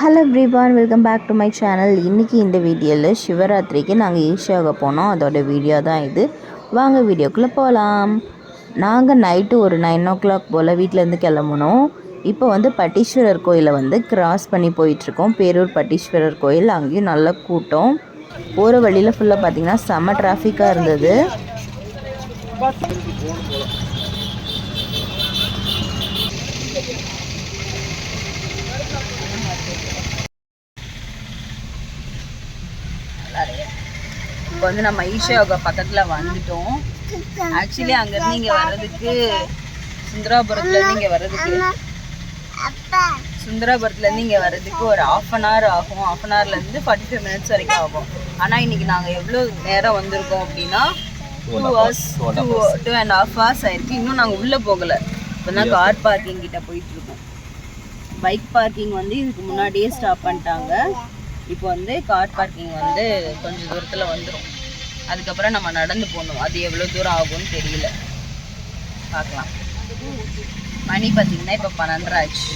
Hello everyone welcome back to my channel இன்றைக்கி இந்த வீடியோவில் சிவராத்திரிக்கு நாங்கள் ஈஸியாக போனோம். அதோடய வீடியோ தான் இது. வாங்க வீடியோக்குள்ளே போகலாம் நாங்கள் நைட்டு ஒரு நைன் ஓ கிளாக் போல் வீட்டிலேருந்து கிளம்புனோம். இப்போ வந்து பட்டீஸ்வரர் கோயிலை வந்து கிராஸ் பண்ணி போயிட்டுருக்கோம். பேரூர் பட்டீஸ்வரர் கோயில் அங்கேயும் நல்ல கூட்டம். போகிற வழியில் ஃபுல்லாக பார்த்திங்கன்னா செம்ம டிராஃபிக்காக இருந்தது. இப்போ வந்து நம்ம ஈஷாவுக்கு பக்கத்தில் வந்துட்டோம். ஆக்சுவலி அங்கேருந்து இங்கே வர்றதுக்கு சுந்தராபுரத்துலேருந்து இங்கே வர்றதுக்கு சுந்தராபுரத்துலேருந்து இங்கே வர்றதுக்கு ஒரு ஆஃப் அன் ஹவர் ஆகும். ஆஃப் அன் ஹவர்லேருந்து ஃபார்ட்டி ஃபைவ் மினிட்ஸ் வரைக்கும் ஆகும். ஆனால் இன்னைக்கு நாங்கள் எவ்வளோ நேரம் வந்திருக்கோம் அப்படின்னா two hours two two and half hours ஆயிருக்கு. இன்னும் நாங்கள் உள்ளே போகலை. இப்போ தான் கார் பார்க்கிங் கிட்ட போயிட்டு இருக்கோம். பைக் பார்க்கிங் வந்து இதுக்கு முன்னாடியே ஸ்டாப் பண்ணிட்டாங்க. இப்போ வந்து கார் பார்க்கிங் வந்து கொஞ்சம் தூரத்தில் வந்துடும் அதுக்கப்புறம் நம்ம நடந்து போகணும். அது எவ்வளோ தூரம் ஆகும்னு தெரியல. பார்க்கலாம். மணி பார்த்தீங்கன்னா இப்போ பன்னெண்டரை ஆச்சு.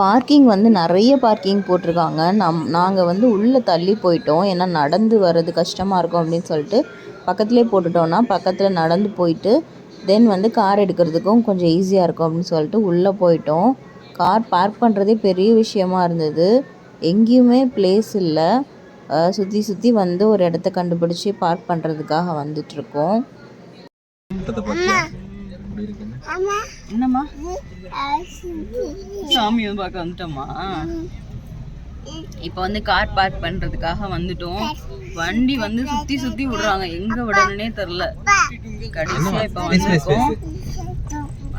பார்க்கிங் வந்து நிறைய பார்க்கிங் போட்டிருக்காங்க. நம் நாங்கள் வந்து உள்ளே தள்ளி போயிட்டோம். ஏன்னா நடந்து வர்றது கஷ்டமாக இருக்கும் அப்படின்னு சொல்லிட்டு பக்கத்துலேயே போட்டுட்டோன்னா பக்கத்தில் நடந்து போயிட்டு தென் வந்து கார் எடுக்கிறதுக்கும் கொஞ்சம் ஈஸியாக இருக்கும் அப்படின்னு சொல்லிட்டு உள்ளே போயிட்டோம். கார் பார்க் பண்ணுறதே பெரிய விஷயமா இருந்தது. எங்கேயுமே பிளேஸ் இல்லை. சுற்றி சுற்றி வந்து ஒரு இடத்த கண்டுபிடிச்சி பார்க் பண்ணுறதுக்காக வந்துட்ருக்கோம் என்னம்மா? சாமி வந்து பார்க்க வந்துட்டோமா இப்போ வந்து கார் பார்க் பண்றதுக்காக வந்துட்டோம். வண்டி வந்து சுத்தி சுத்தி விடுறாங்க. எங்க விடணும்னே தெரியல கடைசியா இப்ப வந்திருக்கோம்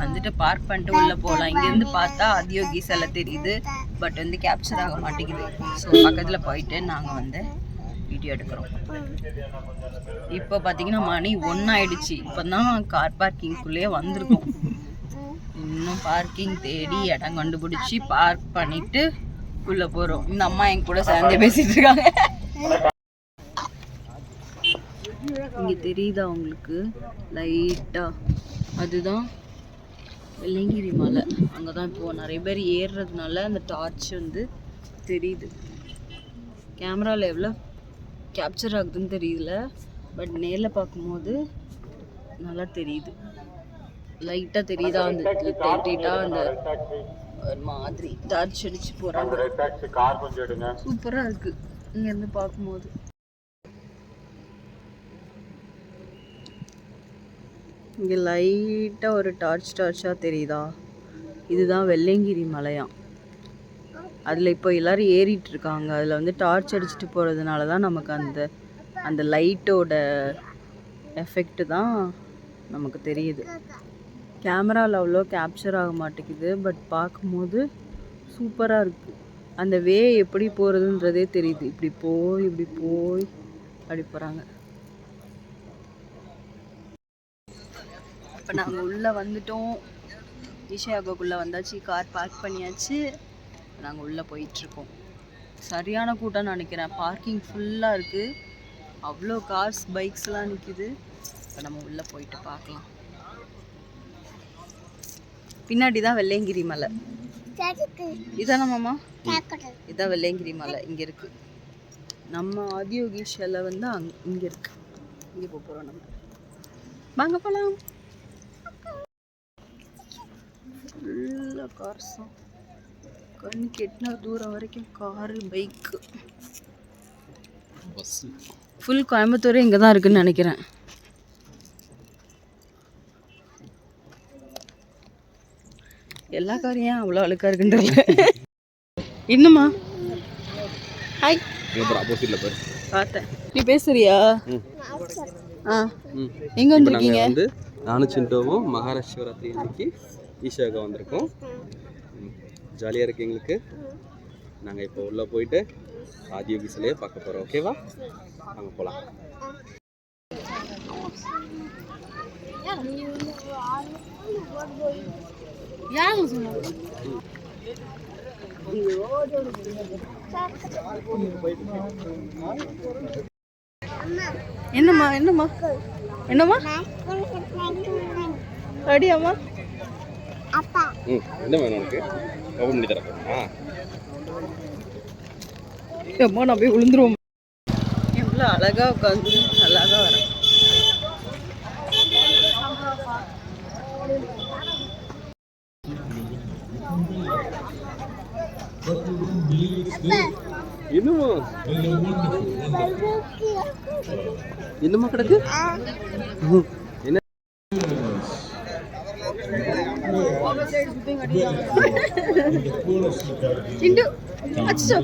வந்துட்டு பார்க் பண்ணிட்டு உள்ள போகலாம் இங்க இருந்து பார்த்தா அதியோகி சிலை தெரியுது. பட் வந்து கேப்சர் ஆக மாட்டேங்குது. ஸோ பக்கத்துல போயிட்டு நாங்க வந்து வீடியோ எடுக்கிறோம். இப்போ பார்த்தீங்கன்னா மணி ஒன்னாயிடுச்சு. இப்போ தான் கார் பார்க்கிங்குள்ளேயே வந்திருக்கோம். இன்னும் பார்க்கிங் தேடி இடம் கண்டுபிடிச்சி பார்க் பண்ணிட்டு உள்ள போறோம். இந்த அம்மா என் கூட சேர்ந்து பேசிட்டு இருக்காங்க. இங்க தெரியுதா உங்களுக்கு? லைட்டா அதுதான் வெள்ளங்கிரி மலை. அங்கதான் இப்போ நிறைய பேர் ஏறுறதுனால அந்த டார்ச் வந்து தெரியுது. கேமரால எவ்வளோ கேப்சர் ஆகுதுன்னு தெரியல பட் நேரில் பார்க்கும்போது நல்லா தெரியுது. லைட்டாக தெரியுதா அந்த லைட்டாக அந்த ஒரு மாதிரி டார்ச் அடிச்சு போகிறாங்க சூப்பராக இருக்கு. இங்கேருந்து பார்க்கும்போது. இங்கே லைட்டாக ஒரு டார்ச் டார்ச்சாக தெரியுதா? இதுதான் வெள்ளைங்கிரி மலையாம் அதில் இப்போ எல்லாரும் ஏறிட்டு இருக்காங்க. அதில் வந்து டார்ச் அடிச்சுட்டு போகிறதுனால தான் நமக்கு அந்த அந்த லைட்டோட எஃபெக்ட் தான் நமக்கு தெரியுது. கேமராவில் அவ்வளோ கேப்சர் ஆக மாட்டேங்குது பட் பார்க்கும்போது சூப்பராக இருக்குது அந்த வே எப்படி போகிறதுன்றதே தெரியுது. இப்படி போய் இப்படி போய் அப்படி போகிறாங்க இப்போ நாங்கள் உள்ளே வந்துட்டோம். ஈஷாயோகாக்குள்ளே வந்தாச்சு கார் பார்க் பண்ணியாச்சு. நாங்கள் உள்ளே போயிட்டுருக்கோம். சரியான கூட்டம்னு நினைக்கிறேன். பார்க்கிங் ஃபுல்லாக இருக்குது அவ்வளோ கார்ஸ் பைக்ஸ்லாம் நிற்கிது இப்போ நம்ம உள்ளே போயிட்டு பார்க்கலாம். பின்னாடி தான் வெள்ளையங்கிரி மலை. இதான மாமா? இதான் வெள்ளையங்கிரி மலை இங்கே இருக்கு. நம்ம ஆதியோகி சிலை வந்து அங் இங்கே இருக்கு. இங்கே போக போகிறோம் நம்ம. வாங்க போகலாம் ஃபுல்லாக கார்ஸ் தான் கண்ணு கெட்டின தூரம் வரைக்கும் காரு பைக்கு ஃபுல் கோயம்புத்தூர் இங்கே தான் இருக்குன்னு நினைக்கிறேன். எல்லா காரும் ஏன் அவ்வளோ அழுக்கா இருக்குன்றல இன்னுமா ஹாய் பார்த்தேன். நீ பேசுறியா? ஆ. எங்க வந்திருக்கீங்க? நாங்கள் வந்து நானும் சிண்டோவும் மகாராஷ்டிரவராத்திரி அன்னைக்கு ஈஷாவுக்கு வந்திருக்கோம். ஜாலியாக இருக்கு எங்களுக்கு. நாங்கள் இப்போ உள்ளே போயிட்டு ஆதியோகி சிலையை பார்க்க போகிறோம் ஓகேவா அங்கே போகலாம் யாரும் சொன்னா என்னம்மா என்னம்மா? என்னம்மா? அடியாம்மா. ம் என்ன வேணும் உனக்கு? ஓப்பன் பண்ணி தரேன். ஆ. அம்மா நான் போய் விழுந்துருவோம் எவ்வளோ அழகா உட்காந்து அழகா வரேன். என்னம்மா என்னம்மா கிடக்கு ம், என்ன சிண்டு அச்சோ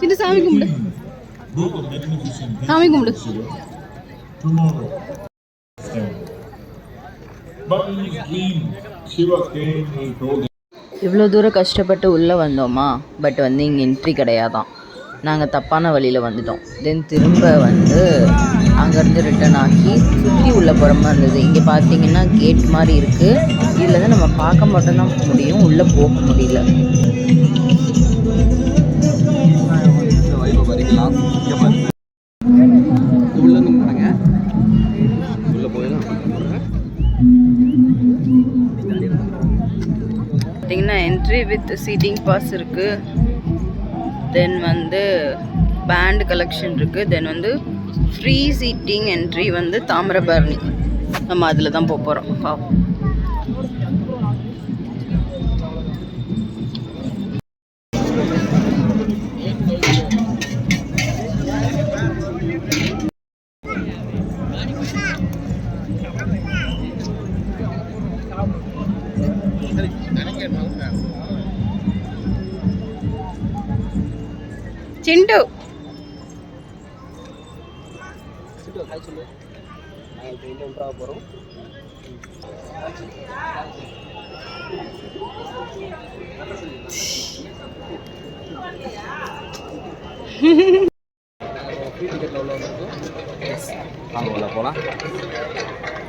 சிண்டு சாமி கும்பிடு சாமி கும்பிடு But in his dream, Shiva came and told him. இவ்வளோ தூரம் கஷ்டப்பட்டு உள்ளே வந்தோமா? பட் வந்து இங்கே என்ட்ரி கிடையாதான். நாங்கள் தப்பான வழியில் வந்துட்டோம். தென் திரும்ப வந்து அங்கேருந்து ரிட்டர்ன் ஆகி சுற்றி உள்ளே போகிற மாதிரி இருந்தது. இங்கே பார்த்தீங்கன்னா கேட் மாதிரி இருக்குது இதில் தான் நம்ம பார்க்க மட்டும்தான் முடியும். உள்ளே போக முடியல. என்ட்ரி வித் சீட்டிங் பாஸ் இருக்குது தென் வந்து பேண்ட் கலெக்ஷன் இருக்குது தென் வந்து ஃப்ரீ சீட்டிங் என்ட்ரி வந்து தாமிரபரணி. நம்ம அதில் தான் போக போகிறோம் பாப்போம். சிண்டு. ஹாய்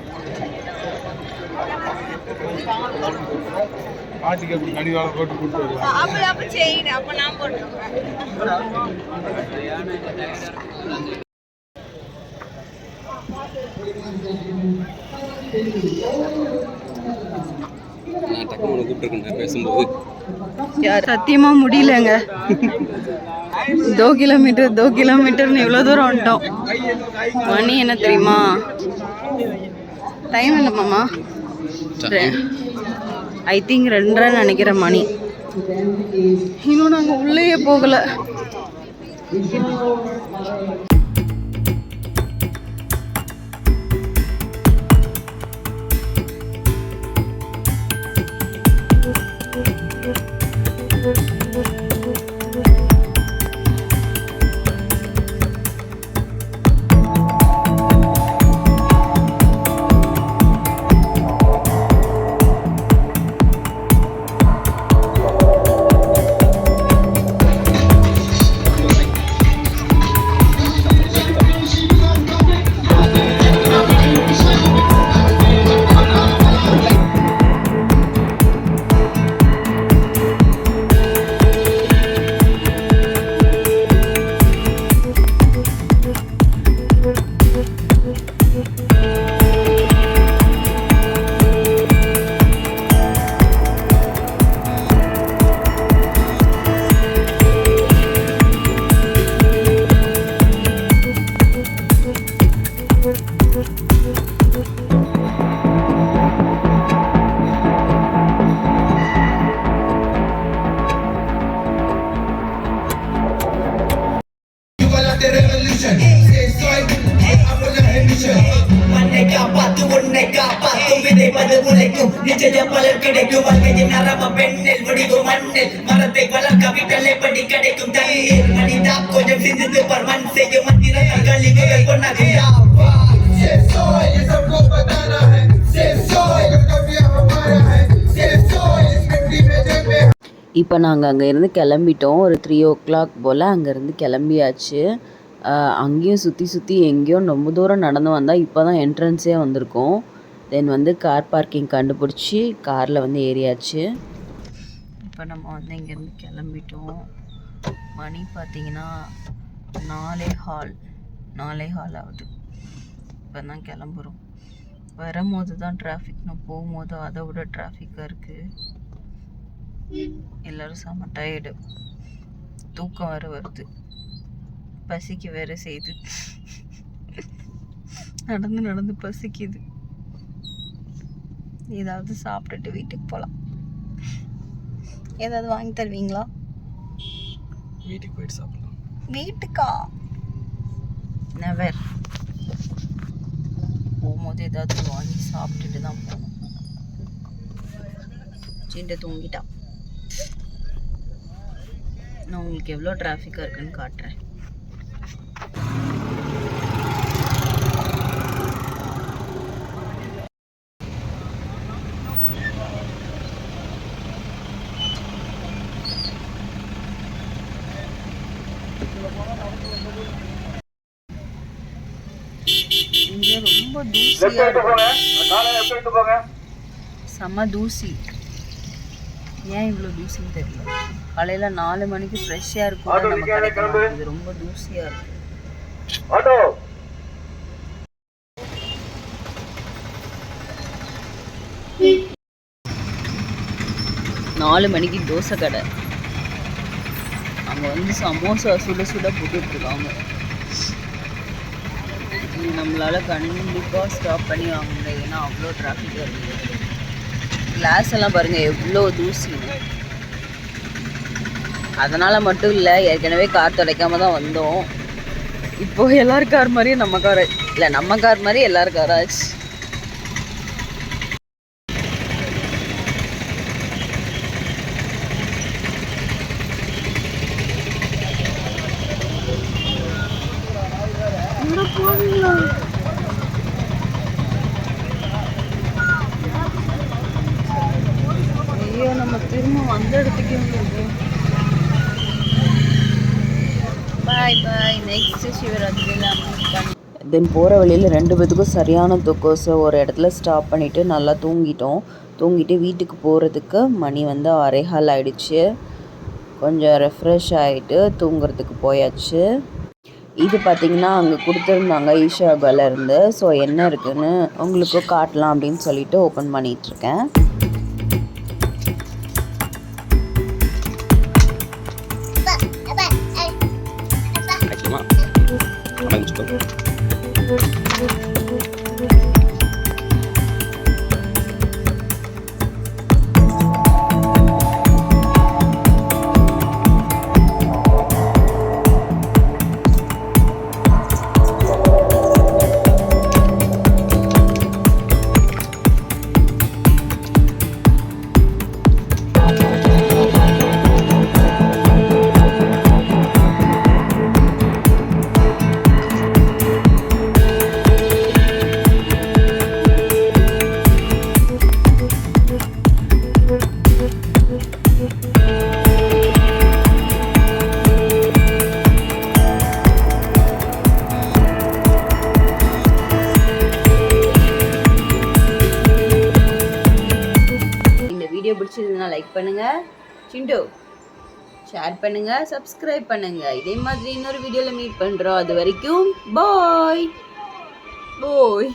சொல்லு நாங்கள் இப்போ எங்கே ஒன்றாக போகிறோம் ஃப்ரீ டிக்கெட்டில் உள்ள வந்திருக்கோம் வாங்க உள்ள போகலாம் பாட்டிக்கு அப்படி கடிவாளம் போட்டு கூட்டு வருவாங்க நான் டக்குனு உன்னை கூப்பிட்டுருக்கேன் பேசும்போது யார் சத்தியமாக முடியலங்க. தோ கிலோமீட்டர் தோ கிலோமீட்டர்னு இவ்வளோ தூரம் வந்துட்டோம். மணி என்ன தெரியுமா? டைம் என்ன மாமா. ஐ திங்க் ரெண்டரை நினைக்கிற மணி. இன்னும் நாங்கள் உள்ளேயே போகலை. காப்பாத்தும் விதைப்பது உழைக்கும். நிச்சய பலர் கிடைக்கும். வாழ்க்கையின் நரம பெண்ணில் முடிவு மண்ணில். மரத்தை வளர்க்க விட்டல் படி கிடைக்கும்? தண்ணீர் மனிதா கொஞ்சம் சிந்தித்து பர்மன் செய்யும் மந்திரங்கள் கழிவுகள் கொண்டாகும் இப்போ நாங்கள் அங்கேருந்து கிளம்பிட்டோம். ஒரு த்ரீ ஓ கிளாக் போல் அங்கேருந்து கிளம்பியாச்சு. அங்கேயும் சுற்றி சுற்றி எங்கேயோ ரொம்ப தூரம் நடந்து வந்தால் இப்போ தான் என்ட்ரன்ஸே வந்திருக்கோம். தென் வந்து கார் பார்க்கிங் கண்டுபிடிச்சி காரில் வந்து ஏறியாச்சு. இப்போ நம்ம வந்து இங்கேருந்து கிளம்பிட்டோம். மணி பார்த்தீங்கன்னா நாலே ஹால் நாலே ஹால் ஆகுது. இப்போ தான் கிளம்புறோம். வரும்போது தான் டிராஃபிக் நான் போகும்போது அதை விட டிராஃபிக்காக இருக்குது எல்லோரும் செம்ம டயர்டு தூக்கம் வேறு வருது. பசிக்கு வேறு செய்யுது நடந்து நடந்து பசிக்குது. ஏதாவது சாப்பிட்டுட்டு வீட்டுக்கு போகலாம் ஏதாவது வாங்கி தருவீங்களா? வீட்டுக்கு போயிட்டு சாப்பிடலாம். வீட்டுக்கா? நெவர் போகும்போது ஏதாவது வாங்கி சாப்பிட்டுட்டு தான் போகணும். சின்ன தூங்கிட்டான் நான் உங்களுக்கு எவ்வளோ டிராஃபிக்காக இருக்குன்னு காட்டுறேன். இங்கே ரொம்ப தூசியாக செம்ம தூசி. ஏன் இவ்வளோ தூசின்னு தெரியல. காலையில் நாலு மணிக்கு ஃப்ரெஷ்ஷாக இருக்கும் நம்ம கிடைக்க இது ரொம்ப தூசியாக இருக்கு. நாலு மணிக்கு தோசை கடை. அங்கே வந்து சமோசா சுட சுட போட்டுட்ருக்காங்க. இது கண்டிப்பாக ஸ்டாப் பண்ணி வாங்க முடியாது. ஏன்னா அவ்வளோ டிராஃபிக் இருக்குது கிளாஸ் எல்லாம் பாருங்கள் எவ்வளோ தூசி. அதனால் மட்டும் இல்லை ஏற்கனவே கார் துடைக்காம தான் வந்தோம். இப்போ எல்லார் கார் மாதிரியும் நம்ம கார் இல்லை நம்ம கார் மாதிரி எல்லார் காராச்சு ஐயோ நம்ம திரும்ப வந்த இடத்துக்கே வந்துருக்கு பாய் பாய் நெக்ஸ்ட் சிவராத்திரியில் தென் போகிற வழியில் ரெண்டு பேத்துக்கும் சரியான தூக்கம் ஸோ ஒரு இடத்துல ஸ்டாப் பண்ணிவிட்டு நல்லா தூங்கிட்டோம். தூங்கிட்டு வீட்டுக்கு போகிறதுக்கு மணி வந்து அரைஹால் ஆயிடுச்சு. கொஞ்சம் ரெஃப்ரெஷ் ஆகிட்டு தூங்குறதுக்கு போயாச்சு. இது பார்த்திங்கன்னா அங்கே கொடுத்துருந்தாங்க இருந்து ஸோ என்ன இருக்குன்னு உங்களுக்கு காட்டலாம் அப்படின்னு சொல்லிட்டு ஓப்பன் பண்ணிகிட்ருக்கேன் வைக்கலாமா வீடியோ லைக் பண்ணுங்கள் சிண்டு ஷேர் பண்ணுங்கள் சப்ஸ்கிரைப் பண்ணுங்கள் இதே மாதிரி இன்னொரு வீடியோவில் மீட் பண்ணுறோம் அது வரைக்கும் பாய் பாய்